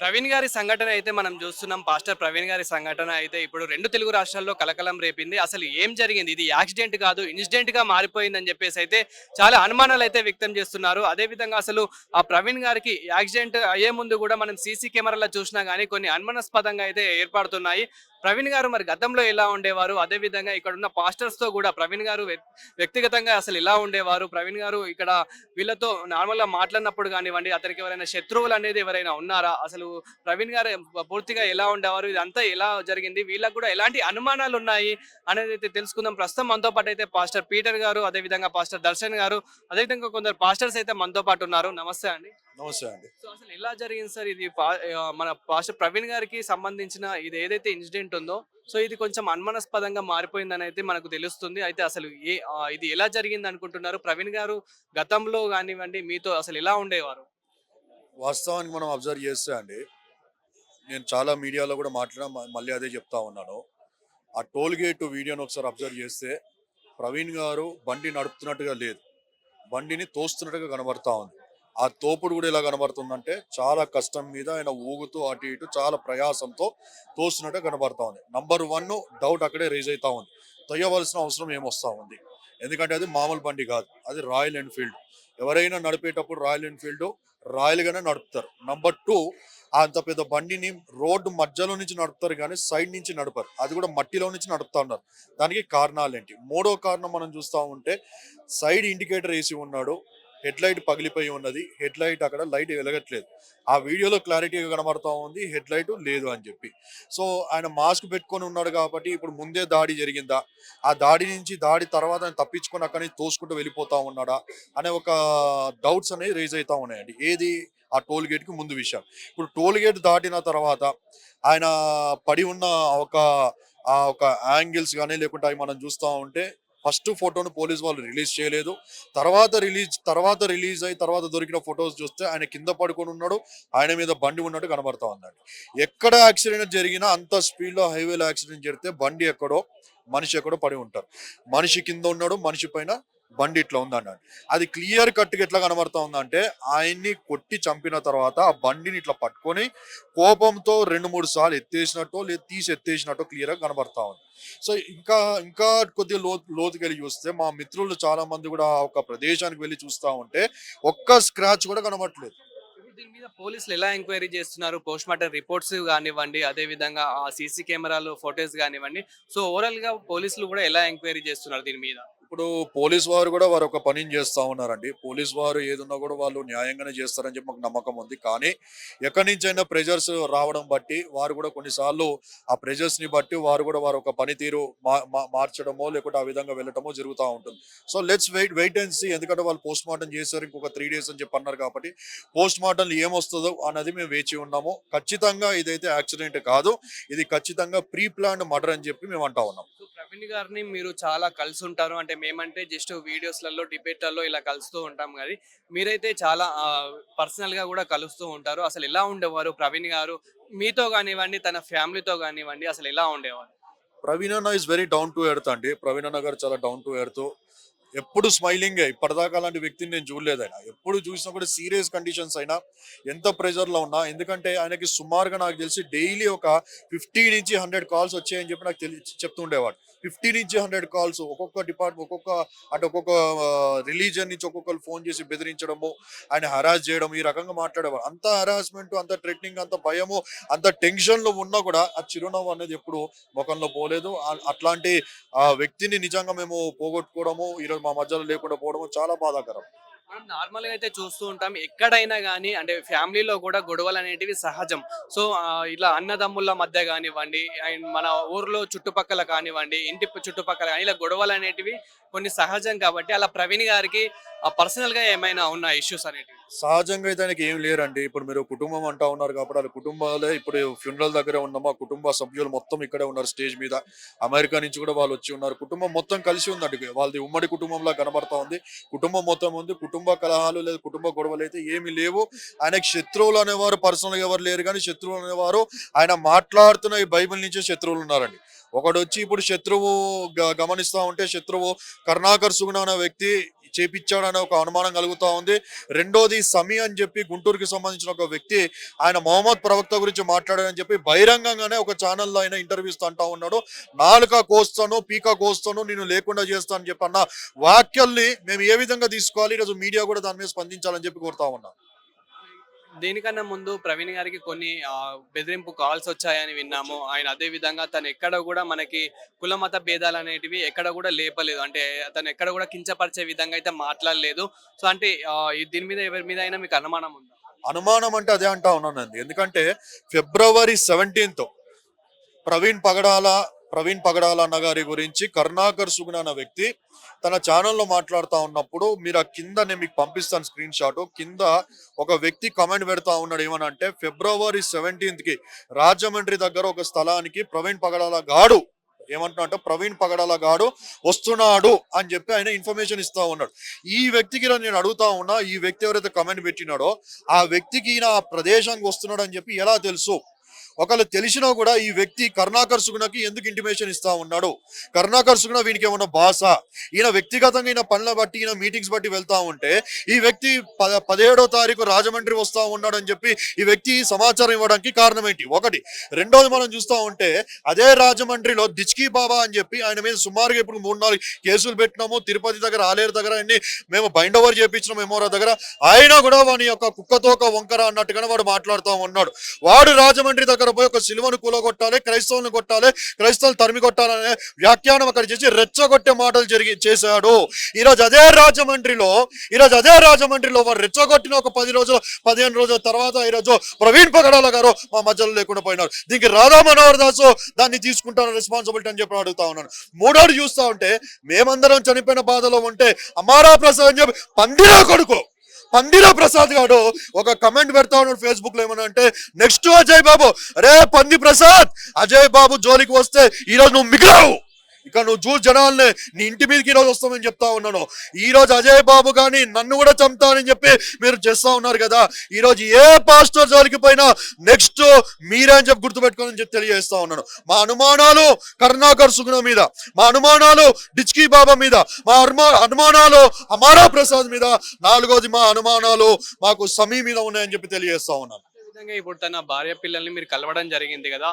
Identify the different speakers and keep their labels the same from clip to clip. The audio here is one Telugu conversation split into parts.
Speaker 1: ప్రవీణ్ గారి సంఘటన అయితే మనం చూస్తున్నాం. పాస్టర్ ప్రవీణ్ గారి సంఘటన అయితే ఇప్పుడు రెండు తెలుగు రాష్ట్రాల్లో కలకలం రేపింది. అసలు ఏం జరిగింది? ఇది యాక్సిడెంట్ కాదు ఇన్సిడెంట్గా మారిపోయిందని చెప్పేసి అయితే చాలా అనుమానాలు అయితే వ్యక్తం చేస్తున్నారు. అదే విధంగా అసలు ఆ ప్రవీణ్ గారికి యాక్సిడెంట్ అయ్యే ముందు కూడా మనం సీసీ కెమెరాలో చూసినా కానీ కొన్ని అనుమానాస్పదంగా అయితే ఏర్పడుతున్నాయి. ప్రవీణ్ గారు మరి గతంలో ఎలా ఉండేవారు? అదే విధంగా ఇక్కడ ఉన్న పాస్టర్స్తో కూడా ప్రవీణ్ గారు వ్యక్తిగతంగా అసలు ఎలా ఉండేవారు? ప్రవీణ్ గారు ఇక్కడ వీళ్ళతో నార్మల్గా మాట్లాడినప్పుడు కానివ్వండి అతనికి ఎవరైనా శత్రువులు అనేది ఎవరైనా ఉన్నారా? అసలు ప్రవీణ్ గారు పూర్తిగా ఎలా ఉండేవారు? ఇదంతా ఎలా జరిగింది? వీళ్ళకి కూడా ఎలాంటి అనుమానాలు ఉన్నాయి? అనేది అయితే తెలుసుకుందాం. ప్రస్తుతం మనతో పాటు అయితే పాస్టర్ పీటర్ గారు అదే విధంగా పాస్టర్ దర్శన్ గారు అదే విధంగా కొందరు పాస్టర్స్ అయితే మనతో పాటు ఉన్నారు. నమస్తే అండి.
Speaker 2: నమస్తే అండి.
Speaker 1: సో అసలు ఎలా జరిగింది సార్ ఇది? మన పాస్టర్ ప్రవీణ్ గారికి సంబంధించిన ఇది ఏదైతే ఇన్సిడెంట్ ఉందో సో ఇది కొంచెం అనుమానాస్పదంగా మారిపోయిందని అయితే మనకు తెలుస్తుంది. అయితే అసలు ఏ ఇది ఎలా జరిగింది అనుకుంటున్నారు? ప్రవీణ్ గారు గతంలో కానివ్వండి మీతో అసలు ఎలా ఉండేవారు?
Speaker 2: వాస్తవానికి మనం అబ్జర్వ్ చేస్తే అండి నేను చాలా మీడియాలో కూడా మాట్లాడినా మ- మళ్ళీ అదే చెప్తా ఉన్నాను. ఆ టోల్ గేట్ వీడియోని ఒకసారి అబ్జర్వ్ చేస్తే ప్రవీణ్ గారు బండి నడుపుతున్నట్టుగా లేదు. బండిని తోస్తున్నట్టుగా కనబడతా ఉంది. ఆ తోపుడు కూడా ఎలా కనబడుతుందంటే చాలా కష్టం మీద ఆయన ఊగుతూ అటు ఇటు చాలా ప్రయాసంతో తోస్తున్నట్టు కనబడతా ఉంది. నంబర్ వన్ డౌట్ అక్కడే రేజ్ అవుతా ఉంది. తొయ్యవలసిన అవసరం ఏమొస్తా ఉంది? ఎందుకంటే అది మామూలు బండి కాదు. అది రాయల్ ఎన్ఫీల్డ్ ఎవరైనా నడిపేటప్పుడు రాయల్ ఎన్ఫీల్డ్ రాయల్గానే నడుపుతారు. నంబర్ టూ అంత పెద్ద బండిని రోడ్డు మధ్యలో నుంచి నడుపుతారు కానీ సైడ్ నుంచి నడపరు. అది కూడా మట్టిలో నుంచి నడుపుతా ఉన్నారు. దానికి కారణాలు ఏంటి మూడో కారణం మనం చూస్తూ ఉంటే సైడ్ ఇండికేటర్ వేసి ఉన్నాడు. హెడ్ లైట్ పగిలిపోయి ఉన్నది. హెడ్ లైట్ అక్కడ లైట్ వెలగట్లేదు. ఆ వీడియోలో క్లారిటీగా కనబడతా ఉంది హెడ్ లైట్ లేదు అని చెప్పి. సో ఆయన మాస్క్ పెట్టుకొని ఉన్నాడు కాబట్టి ఇప్పుడు ముందే దాడి జరిగిందా? ఆ దాడి నుంచి దాడి తర్వాత ఆయన తప్పించుకొని అక్కడి నుంచి తోసుకుంటూ వెళ్ళిపోతా ఉన్నాడా? అనే ఒక డౌట్స్ అనేవి రేజ్ అవుతా ఉన్నాయండి. ఏది? ఆ టోల్ గేట్కి ముందు విషయం. ఇప్పుడు టోల్ గేట్ దాటిన తర్వాత ఆయన పడి ఉన్న ఒక ఆ ఒక యాంగిల్స్ కానీ లేకుంటే అవి మనం చూస్తూ ఉంటే ఫస్ట్ ఫోటోను పోలీస్ వాళ్ళు రిలీజ్ చేయలేదు. తర్వాత రిలీజ్ తర్వాత రిలీజ్ అయి తర్వాత దొరికిన ఫొటోస్ చూస్తే ఆయన కింద పడుకొని ఉన్నాడు. ఆయన మీద బండి ఉన్నట్టు కనబడతా ఉందండి. ఎక్కడ యాక్సిడెంట్ జరిగినా అంత స్పీడ్లో హైవేలో యాక్సిడెంట్ జరిగితే బండి ఎక్కడో మనిషి ఎక్కడో పడి ఉంటారు. మనిషి కింద ఉన్నాడు మనిషి పైన బండి ఇట్లా ఉందన్నాడు. అది క్లియర్ కట్గా ఎట్లా కనబడతా ఉందంటే ఆయన్ని కొట్టి చంపిన తర్వాత ఆ బండిని ఇట్లా పట్టుకొని కోపంతో రెండు మూడు సార్లు ఎత్తేసినట్టు లేదు తీసి ఎత్తేసినట్టు క్లియర్గా కనబడతా ఉంది. సో ఇంకా ఇంకా కొద్దిగా లో లోతుకెళ్ళి చూస్తే మా మిత్రులు చాలా మంది కూడా ఒక ప్రదేశానికి వెళ్ళి చూస్తా ఉంటే ఒక్క స్క్రాచ్ కూడా కనబడట్లేదు
Speaker 1: దీని మీద పోలీసులు ఎలా ఎంక్వైరీ చేస్తున్నారు? పోస్ట్ మార్టం రిపోర్ట్స్ కానివ్వండి అదే విధంగా ఆ సీసీ కెమెరాలు ఫొటోస్ కానివ్వండి. సో ఓవరాల్గా పోలీసులు కూడా ఎలా ఎంక్వైరీ చేస్తున్నారు దీని మీద?
Speaker 2: ఇప్పుడు పోలీస్ వారు కూడా వారు ఒక పనిని చేస్తా ఉన్నారండి. పోలీస్ వారు ఏదున్నా కూడా వాళ్ళు న్యాయంగానే చేస్తారని చెప్పి మాకు నమ్మకం ఉంది. కానీ ఎక్కడి నుంచైనా ప్రెజర్స్ రావడం బట్టి వారు కూడా కొన్నిసార్లు ఆ ప్రెజర్స్ని బట్టి వారు కూడా వారు ఒక పనితీరు మా- మార్చడమో లేకుంటే ఆ విధంగా వెళ్ళటమో జరుగుతూ ఉంటుంది. So let's wait wait and see ఎందుకంటే వాళ్ళు పోస్ట్ మార్టం చేశారు ఇంకొక త్రీ డేస్ అని చెప్పి అన్నారు కాబట్టి పోస్ట్ మార్టం ఏమొస్తుందో అన్నది మేము వేచి ఉన్నాము. ఖచ్చితంగా ఇదైతే యాక్సిడెంట్ కాదు. ఇది ఖచ్చితంగా ప్రీ ప్లాన్డ్ మర్డర్ అని చెప్పి మేము అంటా ఉన్నాం.
Speaker 1: ప్రవీణ్ గారిని మీరు చాలా కలిసి ఉంటారు. అంటే మేమంటే జస్ట్ వీడియోస్లలో డిబేట్లలో ఇలా కలుస్తూ ఉంటాం కానీ మీరైతే చాలా పర్సనల్గా కూడా కలుస్తూ ఉంటారు. అసలు ఎలా ఉండేవారు? ప్రవీణ్ గారు మీతో కానివ్వండి తన ఫ్యామిలీతో కానివ్వండి అసలు ఎలా ఉండేవారు?
Speaker 2: ప్రవీణ్ అన్న is very down to earth అండి. ప్రవీణ్ అన్న గారు చాలా డౌన్ టు ఎర్త్ ఎప్పుడు స్మైలింగ్. ఇప్పటిదాకా అలాంటి వ్యక్తిని నేను చూడలేదు ఆయన. ఎప్పుడు చూసినా కూడా సీరియస్ కండిషన్స్ అయినా ఎంత ప్రెషర్లో ఉన్నా ఎందుకంటే ఆయనకి సుమారుగా నాకు తెలిసి డైలీ ఒక ఫిఫ్టీ నుంచి హండ్రెడ్ కాల్స్ వచ్చాయని చెప్పి నాకు తెలి చెప్తుండేవాడు ఫిఫ్టీ నుంచి హండ్రెడ్ కాల్స్ ఒక్కొక్క డిపార్ట్మెంట్ ఒక్కొక్క అంటే ఒక్కొక్క రిలీజన్ నుంచి ఒక్కొక్కరు ఫోన్ చేసి బెదిరించడము ఆయన హరాస్ చేయడం ఈ రకంగా మాట్లాడేవాడు. అంత హరాస్మెంట్ అంత ట్రెట్నింగ్ అంత భయము అంత టెన్షన్లో ఉన్నా కూడా ఆ చిరునవ్వు అనేది ఎప్పుడు ముఖంలో పోలేదు. అట్లాంటి ఆ వ్యక్తిని నిజంగా మేము పోగొట్టుకోవడము ఈరోజు మా మధ్యలో లేకుండా పోవడం చాలా బాధాకరం.
Speaker 1: మనం నార్మల్గా అయితే చూస్తూ ఉంటాం. ఎక్కడైనా కానీ అంటే ఫ్యామిలీలో కూడా గొడవలు అనేటివి సహజం. సో ఇలా అన్నదమ్ముల మధ్య కానివ్వండి అండ్ మన ఊర్లో చుట్టుపక్కల కానివ్వండి ఇంటి చుట్టుపక్కల కానీ ఇలా గొడవలు అనేటివి కొన్ని సహజం కాబట్టి అలా ప్రవీణ్ గారికి పర్సనల్గా ఏమైనా ఉన్న ఇష్యూస్ అనేటివి?
Speaker 2: సహజంగా అయితే ఆయనకి ఏం లేరండి. ఇప్పుడు మీరు కుటుంబం అంటా ఉన్నారు కాబట్టి వాళ్ళ కుటుంబాలే ఇప్పుడు ఫ్యూనరల్ దగ్గర ఉన్న. మా కుటుంబ సభ్యులు మొత్తం ఇక్కడే ఉన్నారు స్టేజ్ మీద. అమెరికా నుంచి కూడా వాళ్ళు వచ్చి ఉన్నారు. కుటుంబం మొత్తం కలిసి ఉందండి. వాళ్ళది ఉమ్మడి కుటుంబంలా కనబడతా ఉంది. కుటుంబం మొత్తం ఉంది. కుటుంబం కుటుంబ కలహాలు లేదా కుటుంబ గొడవలు అయితే ఏమీ లేవు. ఆయనకి శత్రువులు అనేవారు పర్సనల్గా ఎవరు లేరు కానీ శత్రువులు అనేవారు. ఆయన మాట్లాడుతున్న ఈ బైబిల్ నుంచే శత్రువులు ఉన్నారండి. ఒకడు వచ్చి ఇప్పుడు శత్రువు గ- గమనిస్తా ఉంటే శత్రువు కరుణాకర్ సుగుణ అనే వ్యక్తి చేపించాడనే ఒక అనుమానం కలుగుతా ఉంది. రెండోది సమీ అని చెప్పి గుంటూరుకి సంబంధించిన ఒక వ్యక్తి ఆయన మొహమ్మద్ ప్రవక్త గురించి మాట్లాడాడని చెప్పి బహిరంగంగానే ఒక ఛానల్లో ఆయన ఇంటర్వ్యూస్ అంటా ఉన్నాడు. నాలుక కోస్తాను పీక కోస్తాను నేను లేకుండా చేస్తాను అని చెప్పి అన్న వాక్యల్ని మేము ఏ విధంగా తీసుకోవాలి? ఈరోజు మీడియా కూడా దాని మీద స్పందించాలని చెప్పి కోరుతా ఉన్నాను
Speaker 1: దీనికన్నా ముందు ప్రవీణ్ గారికి కొన్ని బెదిరింపు కాల్స్ వచ్చాయని విన్నాము. ఆయన అదే విధంగా తను ఎక్కడ కూడా మనకి కుల మత భేదాలు అనేటివి ఎక్కడ కూడా లేపలేదు. అంటే తను ఎక్కడ కూడా కించపరిచే విధంగా అయితే మాట్లాడలేదు. సో అంటే దీని మీద ఎవరి మీద అయినా మీకు అనుమానం ఉందా?
Speaker 2: అనుమానం అంటే అదే అంటా ఉన్నానండి. ఎందుకంటే ఫిబ్రవరి సెవెంటీన్త్ ప్రవీణ్ పగడాల ప్రవీణ్ పగడాల అన్న గారి గురించి కరుణాకర్ సుగుణ అన్న వ్యక్తి తన ఛానల్లో మాట్లాడుతూ ఉన్నప్పుడు మీరు ఆ కింద నేను మీకు పంపిస్తాను స్క్రీన్ షాట్ కింద ఒక వ్యక్తి కమెంట్ పెడతా ఉన్నాడు ఏమనంటే ఫిబ్రవరి సెవెంటీన్త్కి రాజమండ్రి దగ్గర ఒక స్థలానికి ప్రవీణ్ పగడాల గాడు ఏమంటున్నా అంటే ప్రవీణ్ పగడాల గాడు వస్తున్నాడు అని చెప్పి ఆయన ఇన్ఫర్మేషన్ ఇస్తా ఉన్నాడు. ఈ వ్యక్తికి నేను అడుగుతా ఉన్నా ఈ వ్యక్తి ఎవరైతే కమెంట్ పెట్టినాడో ఆ వ్యక్తికి ఈయన ఆ ప్రదేశానికి వస్తున్నాడు అని చెప్పి ఎలా తెలుసు? ఒకవేళ తెలిసినా కూడా ఈ వ్యక్తి కరుణాకర్ సుగుణకి ఎందుకు ఇంటిమేషన్ ఇస్తా ఉన్నాడు? కరుణాకర్ సుగుణ వీనికి ఏమన్నా భాష ఈయన వ్యక్తిగతంగా ఈయన పనుల బట్టి ఈయన మీటింగ్స్ బట్టి వెళ్తా ఉంటే ఈ వ్యక్తి పద పదిహేడో తారీఖు రాజమండ్రి వస్తా ఉన్నాడు అని చెప్పి ఈ వ్యక్తి సమాచారం ఇవ్వడానికి కారణం ఏంటి? ఒకటి రెండోది మనం చూస్తా ఉంటే అదే రాజమండ్రిలో దిచ్కీ బాబా అని చెప్పి ఆయన మీద సుమారుగా ఇప్పుడు మూడు నాలుగు కేసులు పెట్టినాము తిరుపతి దగ్గర ఆలేరు దగ్గర అన్ని మేము బైండ్ ఓవర్ చేయించిన మెమోరా దగ్గర ఆయన కూడా వాని యొక్క కుక్కతో ఒక వంకర అన్నట్టుగానే వాడు మాట్లాడుతూ ఉన్నాడు. వాడు రాజమండ్రి దగ్గర పోయి ఒక సిలువను కూలగొట్టాలి క్రైస్తవులను కొట్టాలి క్రైస్తవులు తరిమి కొట్టాలనే వ్యాఖ్యానం అక్కడ చేసి రెచ్చగొట్టే మాటలు జరిగి చేశాడు. ఈరోజు అదే రాజమండ్రిలో ఈరోజు అదే రాజమండ్రిలో వారు రెచ్చగొట్టిన ఒక పది రోజులు పదిహేను రోజుల తర్వాత ఈరోజు ప్రవీణ్ పగడాల గారు మా మధ్యలో లేకుండా పోయినారు. దీనికి రాధా మనోహర్ దాసు దాన్ని తీసుకుంటాను రెస్పాన్సిబిలిటీ అని చెప్పి అడుగుతా ఉన్నాను. మూడోడు చూస్తా ఉంటే మేమందరం చనిపోయిన బాధలో ఉంటే అమారా ప్రసాద్ అని చెప్పి పందిరా కొడుకు. పందిరా ప్రసాద్ గాడు ఒక కమెంట్ పెడతా ఉన్నాడు ఫేస్బుక్లో ఏమన్నా అంటే నెక్స్ట్ అజయ్ బాబు. రే పంది ప్రసాద్ అజయ్ బాబు జోలికి వస్తే ఈరోజు నువ్వు మిగిలావు. ఇక నువ్వు చూసి జనాల్ని నీ ఇంటి మీదకి ఈరోజు వస్తామని చెప్తా ఉన్నాను. ఈ రోజు అజయ్ బాబు కానీ నన్ను కూడా చంపుతానని చెప్పి మీరు చేస్తా ఉన్నారు కదా. ఈరోజు ఏ పాస్టర్ జోలికి పోయినా నెక్స్ట్ మీరే అని చెప్పి గుర్తుపెట్టుకోని చెప్పి తెలియజేస్తా ఉన్నాను. మా అనుమానాలు కరుణాకర్ సుగుణ మీద మా అనుమానాలు డిచ్కీ బాబా మీద మా అనుమా అనుమానాలు అమారా ప్రసాద్ మీద నాలుగోది మా అనుమానాలు మాకు సమీ మీద ఉన్నాయని చెప్పి తెలియజేస్తా ఉన్నాను.
Speaker 1: విధంగా ఇప్పుడు తన భార్య పిల్లల్ని మీరు కలవడం జరిగింది కదా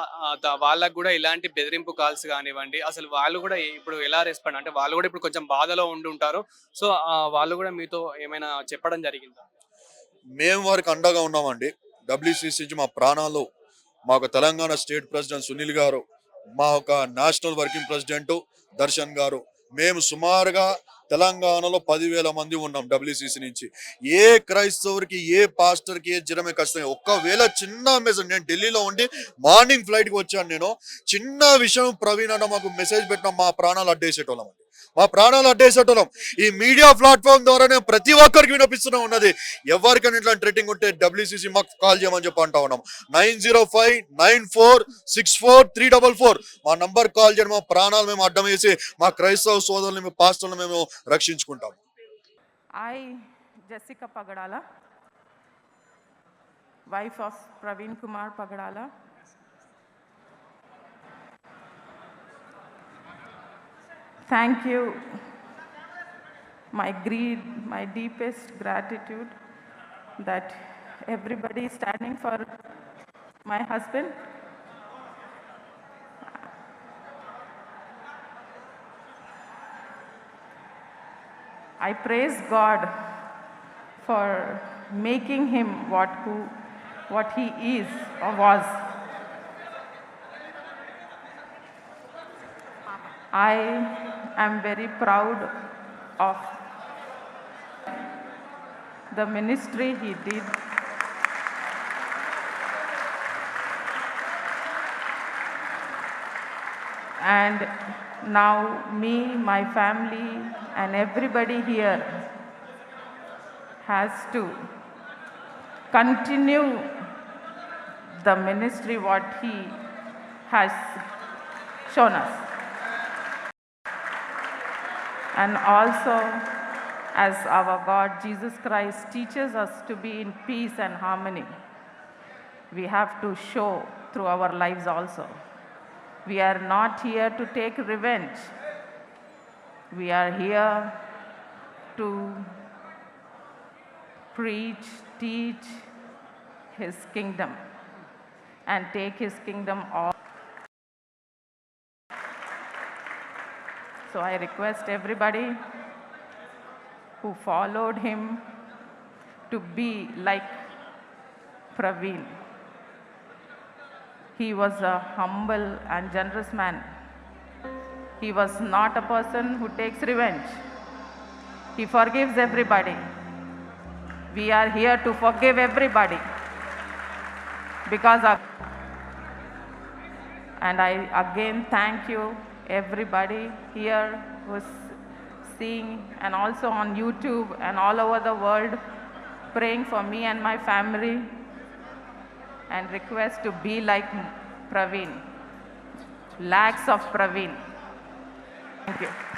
Speaker 1: వాళ్ళకు కూడా ఇలాంటి బెదిరింపు కాల్స్ కానివ్వండి అసలు వాళ్ళు కూడా ఇప్పుడు ఎలా రెస్పాండ్ అంటే వాళ్ళు కూడా ఇప్పుడు కొంచెం బాధలో ఉండి ఉంటారు సో వాళ్ళు కూడా మీతో ఏమైనా చెప్పడం జరిగిందా?
Speaker 2: మేము వారికి అండగా ఉన్నామండి. డబ్ల్యూసీసీ మా ప్రాణాలు మా ఒక తెలంగాణ స్టేట్ ప్రెసిడెంట్ సునీల్ గారు మా ఒక నేషనల్ వర్కింగ్ ప్రెసిడెంట్ దర్శన్ గారు మేము సుమారుగా తెలంగాణలో పదివేల మంది ఉన్నాం డబ్ల్యూసిసి నుంచి. ఏ క్రైస్తవుడికి ఏ పాస్టర్కి ఏ జ్వరమే ఖచ్చితంగా ఒక్కవేళ చిన్న మెసేజ్ నేను ఢిల్లీలో ఉండి మార్నింగ్ ఫ్లైట్కి వచ్చాను నేను చిన్న విషయం ప్రవీణ్ అన్న మాకు మెసేజ్ పెట్టిన మా ప్రాణాలు అడ్డేసేటోళ్ళం అండి. మా ప్రాణాలు అడ్డేసేటోళ్ళం ఈ మీడియా ప్లాట్ఫామ్ ద్వారానే ప్రతి ఒక్కరికి వినిపిస్తూనే ఉన్నది. ఎవరికైనా ఇట్లాంటి ట్రేటింగ్ ఉంటే డబ్ల్యూసీసీ మాకు కాల్ చేయమని చెప్పి అంటా ఉన్నాం. Nine zero five nine four six four three double four. మా నంబర్ కాల్ చేయడం మా ప్రాణాలు మేము అడ్డం వేసి మా క్రైస్తవ సోదరులు మేము పాస్టర్లు మేము రక్షించుకుంటాం.
Speaker 3: Wife Jessica Pagadala, wife of thank you, my greed, my deepest gratitude that everybody is standing for my husband. I praise God for making him what, who, what he is or was. I am very proud of the ministry he did. And now, me, my family, and everybody here has to continue the ministry what he has shown us. And also, as our God Jesus Christ teaches us to be in peace and harmony, we have to show through our lives also. We are not here to take revenge. We are here to preach, teach his kingdom and take his kingdom all. So I request everybody who followed him to be like Praveen. He was a humble and generous man. He was not a person who takes revenge. He forgives everybody. We are here to forgive everybody because of. And I again thank you, everybody here who's seeing and also on YouTube and all over the world, praying for me and my family and request to be like Praveen. Lakhs of Praveen. Thank you.